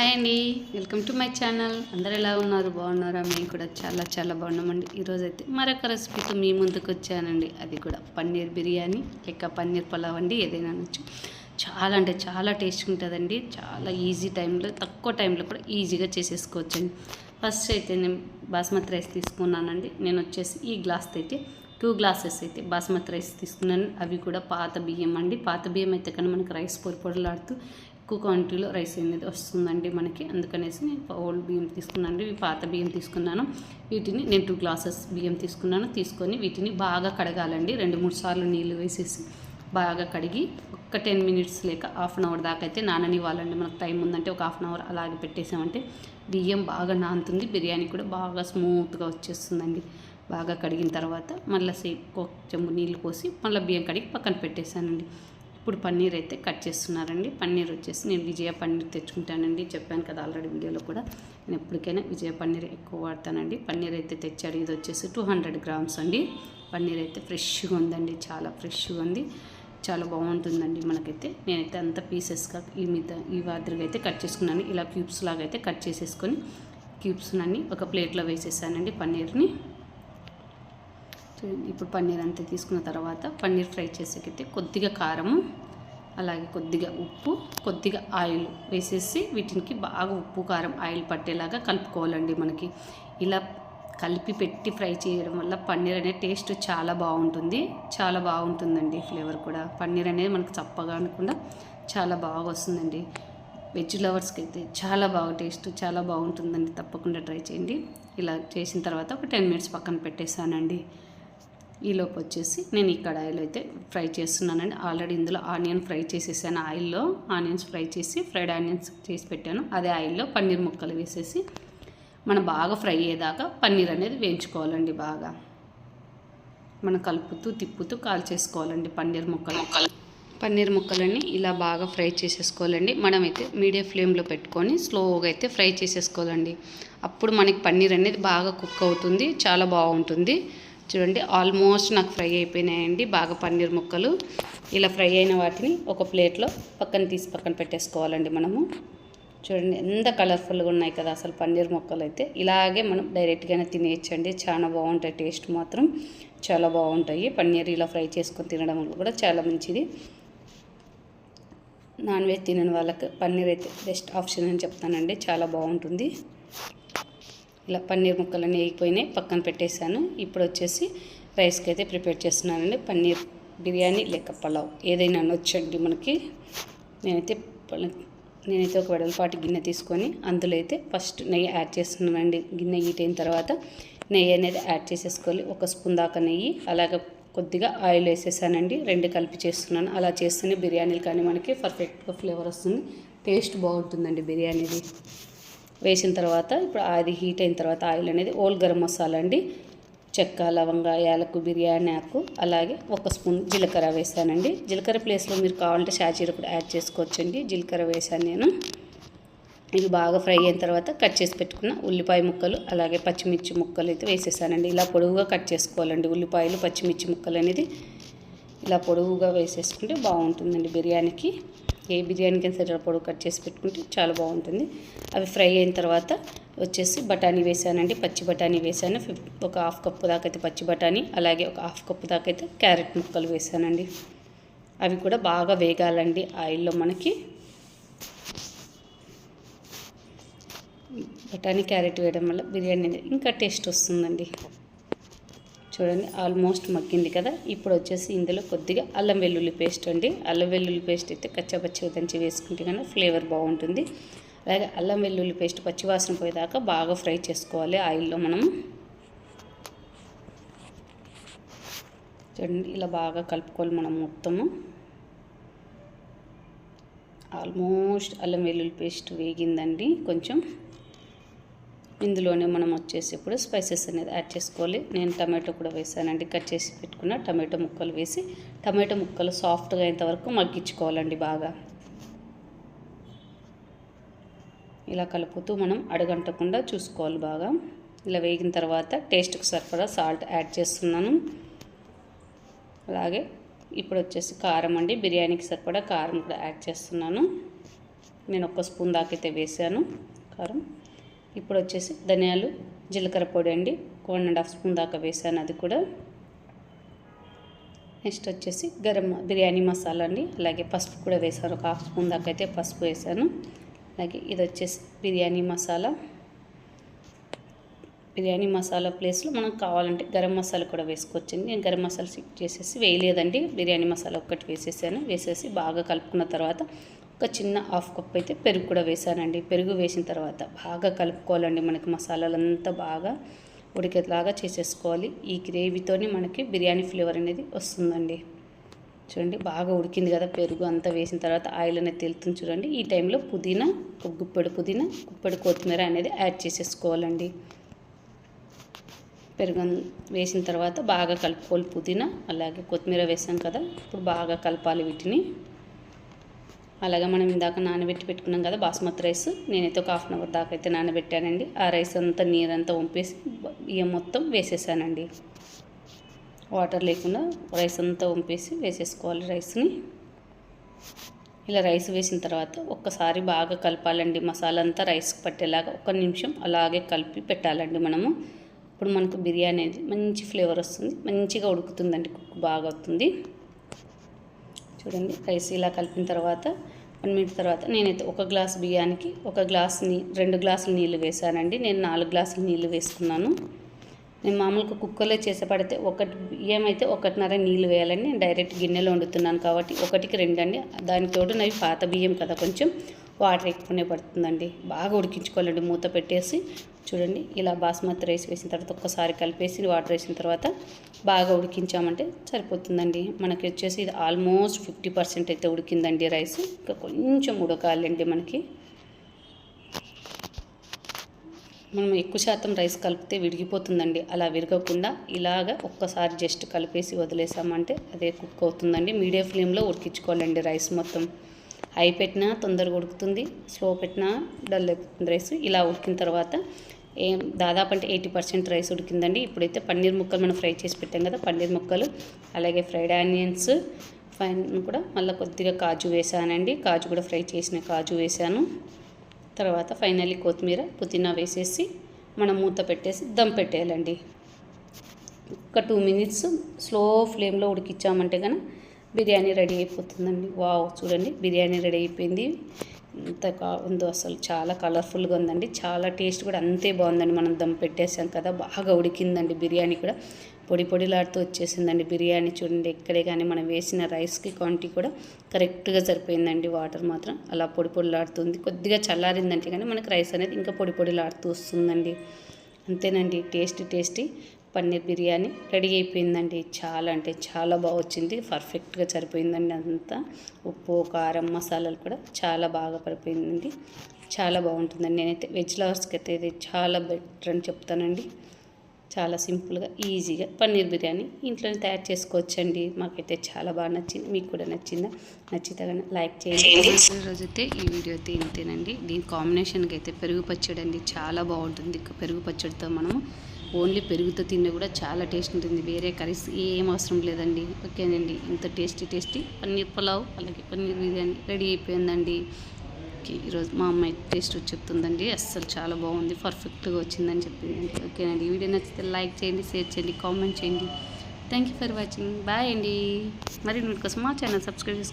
Hi అండి. Welcome to my channel. అందరు ఎలా ఉన్నారు? బాగున్నారా? మేము కూడా చాలా చాలా బాగున్నామండి. ఈరోజైతే మరొక రెసిపీతో మీ ముందుకు వచ్చానండి. అది కూడా పన్నీర్ బిర్యానీ లేక పన్నీర్ పలావ్ అండి ఏదైనా అనొచ్చు. చాలా అంటే చాలా టేస్ట్ ఉంటుందండి. చాలా ఈజీ టైంలో తక్కువ టైంలో కూడా ఈజీగా చేసేసుకోవచ్చండి. ఫస్ట్ అయితే నేను బాస్మతి రైస్ తీసుకున్నానండి. నేను వచ్చేసి ఈ గ్లాస్ అయితే టూ గ్లాసెస్ అయితే బాస్మతి రైస్ తీసుకున్నాను. అవి కూడా పాత బియ్యం అండి. పాత బియ్యం అయితే కానీ మనకి రైస్ పొడి పొడలాడుతూ ఎక్కువ క్వాంటిటీలో రైస్ అనేది వస్తుందండి మనకి. అందుకనేసి నేను ఓల్డ్ బియ్యం తీసుకున్నాను పాత బియ్యం తీసుకున్నాను. వీటిని నేను టూ గ్లాసెస్ బియ్యం తీసుకున్నాను. తీసుకొని వీటిని బాగా కడగాలండి. రెండు మూడు సార్లు నీళ్ళు వేసేసి బాగా కడిగి ఒక టెన్ మినిట్స్ లేక హాఫ్ అన్ అవర్ దాకా అయితే నాననివ్వాలండి. మనకు టైం ఉందంటే ఒక హాఫ్ అన్ అవర్ అలాగే పెట్టేసామంటే బియ్యం బాగా నానుతుంది. బిర్యానీ కూడా బాగా స్మూత్గా వచ్చేస్తుందండి. బాగా కడిగిన తర్వాత మళ్ళీ సేపు ఒక చెంబు నీళ్ళు పోసి మళ్ళీ బియ్యం కడిగి పక్కన పెట్టేశానండి. ఇప్పుడు పన్నీర్ అయితే కట్ చేస్తున్నారండి. పన్నీర్ వచ్చేసి నేను విజయ పన్నీర్ తెచ్చుకుంటానండి. చెప్పాను కదా ఆల్రెడీ వీడియోలో కూడా. నేను ఎప్పటికైనా విజయ పన్నీర్ ఎక్కువ వాడతానండి. పన్నీర్ అయితే తెచ్చాడు. ఇది వచ్చేసి టూ హండ్రెడ్ గ్రామ్స్ అండి. పన్నీర్ అయితే ఫ్రెష్గా ఉందండి. చాలా ఫ్రెష్గా ఉంది. చాలా బాగుంటుందండి మనకైతే. నేనైతే అంత పీసెస్గా ఈ మీద ఈ మాదిరిగా అయితే కట్ చేసుకున్నాను. ఇలా క్యూబ్స్ లాగా అయితే కట్ చేసేసుకొని క్యూబ్స్ అన్నీ ఒక ప్లేట్లో వేసేసానండి పన్నీర్ని. చూడండి ఇప్పుడు పన్నీర్ అంతా తీసుకున్న తర్వాత పన్నీర్ ఫ్రై చేసేకైతే కొద్దిగా కారము అలాగే కొద్దిగా ఉప్పు కొద్దిగా ఆయిల్ వేసేసి వీటికి బాగా ఉప్పు కారం ఆయిల్ పట్టేలాగా కలుపుకోవాలండి మనకి. ఇలా కలిపి పెట్టి ఫ్రై చేయడం వల్ల పన్నీర్ అనే టేస్ట్ చాలా బాగుంటుంది. చాలా బాగుంటుందండి ఫ్లేవర్ కూడా. పన్నీర్ అనేది మనకు చప్పగా అనకుండా చాలా బాగా వస్తుందండి. వెజ్ లవర్స్కి అయితే చాలా బాగా టేస్ట్ చాలా బాగుంటుందండి. తప్పకుండా ట్రై చేయండి. ఇలా చేసిన తర్వాత ఒక టెన్ మినిట్స్ పక్కన పెట్టేశానండి. ఈలోపు వచ్చేసి నేను ఈ కడాయిలో అయితే ఫ్రై చేస్తున్నానండి. ఆల్రెడీ ఇందులో ఆనియన్ ఫ్రై చేసేసాను. ఆయిల్లో ఆనియన్స్ ఫ్రై చేసి ఫ్రైడ్ ఆనియన్స్ చేసి పెట్టాను. అదే ఆయిల్లో పన్నీర్ ముక్కలు వేసేసి మనం బాగా ఫ్రై అయ్యేదాకా పన్నీర్ అనేది వేయించుకోవాలండి బాగా. మనం కలుపుతూ తిప్పుతూ కాల్ చేసుకోవాలండి పన్నీర్ ముక్కలు. పన్నీర్ ముక్కలన్నీ ఇలా బాగా ఫ్రై చేసేసుకోవాలండి. మనమైతే మీడియం ఫ్లేమ్లో పెట్టుకొని స్లోగా అయితే ఫ్రై చేసేసుకోవాలండి. అప్పుడు మనకి పన్నీర్ అనేది బాగా కుక్ అవుతుంది చాలా బాగుంటుంది. చూడండి ఆల్మోస్ట్ నాకు ఫ్రై అయిపోయినాయండి బాగా పన్నీర్ ముక్కలు. ఇలా ఫ్రై అయిన వాటిని ఒక ప్లేట్లో పక్కన తీసి పక్కన పెట్టేసుకోవాలండి మనము. చూడండి ఎంత కలర్ఫుల్గా ఉన్నాయి కదా అసలు పన్నీర్ ముక్కలు అయితే. ఇలాగే మనం డైరెక్ట్గానే తినేయచ్చండి చాలా బాగుంటాయి టేస్ట్ మాత్రం చాలా బాగుంటాయి. పన్నీర్ ఇలా ఫ్రై చేసుకొని తినడం వల్ల కూడా చాలా మంచిది. నాన్ వెజ్ తినని వాళ్ళకి పన్నీర్ అయితే బెస్ట్ ఆప్షన్ అని చెప్తానండి చాలా బాగుంటుంది. ఇలా పన్నీర్ ముక్కలన్నీ వేగిపోయినాయి పక్కన పెట్టేశాను. ఇప్పుడు వచ్చేసి రైస్కి అయితే ప్రిపేర్ చేస్తున్నానండి. పన్నీర్ బిర్యానీ లేక పలావ్ ఏదైనా అనొచ్చండి మనకి. నేనైతే నేనైతే ఒక వెడల్పాటి గిన్నె తీసుకొని అందులో అయితే ఫస్ట్ నెయ్యి యాడ్ చేస్తున్నానండి. గిన్నె హీట్ అయిన తర్వాత నెయ్యి అనేది యాడ్ చేసేసుకోవాలి. ఒక స్పూన్ దాకా నెయ్యి అలాగే కొద్దిగా ఆయిల్ వేసేసానండి. రెండు కలిపి చేస్తున్నాను. అలా చేస్తేనే బిర్యానీలు కానీ మనకి పర్ఫెక్ట్గా ఫ్లేవర్ వస్తుంది. టేస్ట్ బాగుంటుందండి బిర్యానీది. వేసిన తర్వాత ఇప్పుడు అది హీట్ అయిన తర్వాత ఆయిల్ అనేది ఓల్ గరం మసాలా అండి. చెక్క లవంగ యాలకు బిర్యానీ ఆకు అలాగే ఒక స్పూన్ జీలకర్ర వేసానండి. జీలకర్ర ప్లేస్లో మీరు కావాలంటే షాజీర కూడా యాడ్ చేసుకోవచ్చండి. జీలకర్ర వేసాను నేను. ఇవి బాగా ఫ్రై అయిన తర్వాత కట్ చేసి పెట్టుకున్న ఉల్లిపాయ ముక్కలు అలాగే పచ్చిమిర్చి ముక్కలు అయితే వేసేసానండి. ఇలా పొడవుగా కట్ చేసుకోవాలండి. ఉల్లిపాయలు పచ్చిమిర్చి ముక్కలు అనేది ఇలా పొడవుగా వేసేసుకుంటే బాగుంటుందండి బిర్యానీకి. ఏ బిర్యానీకి సరే పొడవు కట్ చేసి పెట్టుకుంటే చాలా బాగుంటుంది. అవి ఫ్రై అయిన తర్వాత వచ్చేసి బఠానీ వేసానండి పచ్చి బఠానీ వేసాను. ఒక హాఫ్ కప్పు దాకైతే అయితే పచ్చి బఠానీ అలాగే ఒక హాఫ్ కప్పు దాకైతే క్యారెట్ ముక్కలు వేసానండి. అవి కూడా బాగా వేగాలండి ఆయిల్లో మనకి. బఠానీ క్యారెట్ వేయడం వల్ల బిర్యానీ ఇంకా టేస్ట్ వస్తుందండి. చూడండి ఆల్మోస్ట్ మగ్గింది కదా. ఇప్పుడు వచ్చేసి ఇందులో కొద్దిగా అల్లం వెల్లుల్లి పేస్ట్ అండి. అల్లం వెల్లుల్లి పేస్ట్ అయితే కచ్చపచ్చిగా దంచి వేసుకుంటే కానీ ఫ్లేవర్ బాగుంటుంది. అలాగే అల్లం వెల్లుల్లి పేస్ట్ పచ్చివాసన పోయేదాకా బాగా ఫ్రై చేసుకోవాలి ఆయిల్లో మనం చూడండి ఇలా బాగా కలుపుకోవాలి మనం మొత్తము. ఆల్మోస్ట్ అల్లం వెల్లుల్లి పేస్ట్ వేగిందండి కొంచెం. ఇందులోనే మనం వచ్చేసి ఇప్పుడు స్పైసెస్ అనేది యాడ్ చేసుకోవాలి. నేను టమాటో కూడా వేసానండి. కట్ చేసి పెట్టుకున్న టమాటో ముక్కలు వేసి టమాటో ముక్కలు సాఫ్ట్గా అయ్యేంతవరకు మగ్గించుకోవాలండి బాగా. ఇలా కలుపుతూ మనం అడగంటకుండా చూసుకోవాలి బాగా. ఇలా వేగిన తర్వాత టేస్ట్కి సరిపడా సాల్ట్ యాడ్ చేస్తున్నాను. అలాగే ఇప్పుడు వచ్చేసి కారం అండి. బిర్యానీకి సరిపడా కారం కూడా యాడ్ చేస్తున్నాను. నేను ఒక స్పూన్ దాకైతే వేసాను కారం. ఇప్పుడు వచ్చేసి ధనియాలు జీలకర్ర పొడి అండి. వన్ అండ్ హాఫ్ స్పూన్ దాకా వేసాను అది కూడా. నెక్స్ట్ వచ్చేసి గరం బిర్యానీ మసాలా అండి. అలాగే పసుపు కూడా వేసాను. ఒక హాఫ్ స్పూన్ దాకా అయితే పసుపు వేసాను. అలాగే ఇది వచ్చేసి బిర్యానీ మసాలా. బిర్యానీ మసాలా ప్లేస్లో మనకు కావాలంటే గరం మసాలా కూడా వేసుకోవచ్చండి. నేను గరం మసాలా చేసేసి వేయలేదండి. బిర్యానీ మసాలా ఒక్కటి వేసేసాను. వేసేసి బాగా కలుపుకున్న తర్వాత ఒక చిన్న హాఫ్ కప్ అయితే పెరుగు కూడా వేసానండి. పెరుగు వేసిన తర్వాత బాగా కలుపుకోవాలండి. మనకి మసాలాలంతా బాగా ఉడికేలాగా చేసేసుకోవాలి. ఈ గ్రేవీతోని మనకి బిర్యానీ ఫ్లేవర్ అనేది వస్తుందండి. చూడండి బాగా ఉడికింది కదా పెరుగు అంతా వేసిన తర్వాత ఆయిల్ అనేది తెలుతుంది చూడండి. ఈ టైంలో పుదీనా ఒక గుప్పెడు పుదీనా గుప్పెడు కొత్తిమీర అనేది యాడ్ చేసేసుకోవాలండి. పెరుగు వేసిన తర్వాత బాగా కలుపుకోవాలి పుదీనా. అలాగే కొత్తిమీర వేసాం కదా ఇప్పుడు బాగా కలపాలి వీటిని. అలాగే మనం ఇందాక నానబెట్టి పెట్టుకున్నాం కదా బాస్మతి రైస్ నేనైతే ఒక హాఫ్ అన్ అవర్ దాకా అయితే నానబెట్టానండి. ఆ రైస్ అంతా నీరంతా వంపేసి బియ్యం మొత్తం వేసేసానండి. వాటర్ లేకుండా రైస్ అంతా వంపేసి వేసేసుకోవాలి రైస్ని. ఇలా రైస్ వేసిన తర్వాత ఒక్కసారి బాగా కలపాలండి. మసాలా అంతా రైస్కి పట్టేలాగా ఒక నిమిషం అలాగే కలిపి పెట్టాలండి మనము. ఇప్పుడు మనకు బిర్యానీ అనేది మంచి ఫ్లేవర్ వస్తుంది. మంచిగా ఉడుకుతుందండి కుక్ బాగా అవుతుంది. చూడండి రైస్ ఇలా కలిపిన తర్వాత వన్ మినిట్ తర్వాత నేనైతే ఒక గ్లాస్ బియ్యానికి ఒక గ్లాస్ నీ రెండు గ్లాసులు నీళ్ళు వేసానండి. నేను నాలుగు గ్లాసులు నీళ్ళు వేసుకున్నాను. నేను మామూలుగా కుక్కర్లో చేసే పడితే ఒకటి బియ్యం అయితే ఒకటిన్నర నీళ్ళు వేయాలండి. నేను డైరెక్ట్ గిన్నెలో వండుతున్నాను కాబట్టి ఒకటికి రెండు అండి దానికి తోడు నవి పాత బియ్యం కదా కొంచెం వాటర్ ఎక్కువనే పడుతుందండి. బాగా ఉడికించుకోవాలండి మూత పెట్టేసి. చూడండి ఇలా బాస్మతి రైస్ వేసిన తర్వాత ఒక్కసారి కలిపేసి వాటర్ వేసిన తర్వాత బాగా ఉడికించామంటే సరిపోతుందండి. మనకి వచ్చేసి ఇది ఆల్మోస్ట్ ఫిఫ్టీ పర్సెంట్ అయితే ఉడికిందండి రైస్. ఇంకా కొంచెం ఉడకాలండి మనకి. మనం ఎక్కువ శాతం రైస్ కలిపితే విరిగిపోతుందండి. అలా విరగకుండా ఇలాగ ఒక్కసారి జస్ట్ కలిపేసి వదిలేసామంటే అదే కుక్ అవుతుందండి. మీడియం ఫ్లేమ్లో ఉడికించుకోవాలండి రైస్ మొత్తం. హై పెట్టినా తొందరగా ఉడుకుతుంది స్లో పెట్టినా డల్ అయిపోతుంది రైస్. ఇలా ఉడికిన తర్వాత ఏం దాదాపు అంటే ఎయిటీ పర్సెంట్ రైస్ ఉడికిందండి. ఇప్పుడైతే పన్నీర్ ముక్కలు మనం ఫ్రై చేసి పెట్టాం కదా పన్నీర్ ముక్కలు అలాగే ఫ్రైడ్ ఆనియన్స్ ఫైన్ కూడా మళ్ళీ కొద్దిగా కాజు వేసానండి. కాజు కూడా ఫ్రై చేసిన కాజు వేసాను. తర్వాత ఫైనల్లీ కొత్తిమీర పుదీనా వేసేసి మనం మూత పెట్టేసి దమ్ పెట్టేయాలండి. ఒక టూ మినిట్స్ స్లో ఫ్లేమ్లో ఉడికిచ్చామంటే కనుక బిర్యానీ రెడీ అయిపోతుందండి. వావ్ చూడండి బిర్యానీ రెడీ అయిపోయింది. ఎంత కా ఉందో అసలు చాలా కలర్ఫుల్గా ఉందండి. చాలా టేస్ట్ కూడా అంతే బాగుందండి. మనం దమ్ పెట్టేసాం కదా బాగా ఉడికిందండి బిర్యానీ కూడా. పొడి పొడిలాడుతూ వచ్చేసిందండి బిర్యానీ చూడండి ఎక్కడే కానీ మనం వేసిన రైస్కి క్వాంటిటీ కూడా కరెక్ట్గా సరిపోయిందండి. వాటర్ మాత్రం అలా పొడి పొడిలాడుతుంది. కొద్దిగా చల్లారిందంటే కానీ మనకి రైస్ అనేది ఇంకా పొడి పొడిలాడుతూ వస్తుందండి. అంతేనండి tasty tasty. Paneer biryani ready అయిపోయిందండి. చాలా అంటే చాలా బాగా వచ్చింది. పర్ఫెక్ట్గా సరిపోయిందండి అంతా. ఉప్పు కారం మసాలాలు కూడా చాలా బాగా పడిపోయిందండి. చాలా బాగుంటుందండి. నేనైతే వెజ్ లవర్స్కి అయితే ఇది చాలా బెటర్ అని చెప్తానండి. చాలా సింపుల్గా ఈజీగా పన్నీర్ బిర్యానీ ఇంట్లోనే తయారు చేసుకోవచ్చండి. మాకైతే చాలా బాగా నచ్చింది. మీకు కూడా నచ్చిందా? నచ్చితే కానీ లైక్ చేయండి. అయితే ఈ వీడియో అయితే ఇంతేనండి. దీని కాంబినేషన్కి అయితే పెరుగు పచ్చడి అండి చాలా బాగుంటుంది. పెరుగు పచ్చడితో మనము ఓన్లీ పెరుగుతో తిన్నా కూడా చాలా టేస్ట్ ఉంటుంది. వేరే కర్రీస్ ఏం అవసరం లేదండి. ఓకేనండి. ఇంత టేస్టీ టేస్టీ. పన్నీర్ పులావ్ అలాగే పన్నీర్ బిర్యానీ రెడీ అయిపోయిందండి. ఓకే ఈరోజు మా అమ్మాయి టేస్ట్ చెప్తుందండి. అస్సలు చాలా బాగుంది. పర్ఫెక్ట్గా వచ్చిందని చెప్పిందండి. ఓకేనండి. వీడియో నచ్చితే లైక్ చేయండి షేర్ చేయండి కామెంట్ చేయండి. Thank you for watching. Bye అండి. మరి మీకోసం మా ఛానల్ సబ్స్క్రైబ్ చేసుకోండి.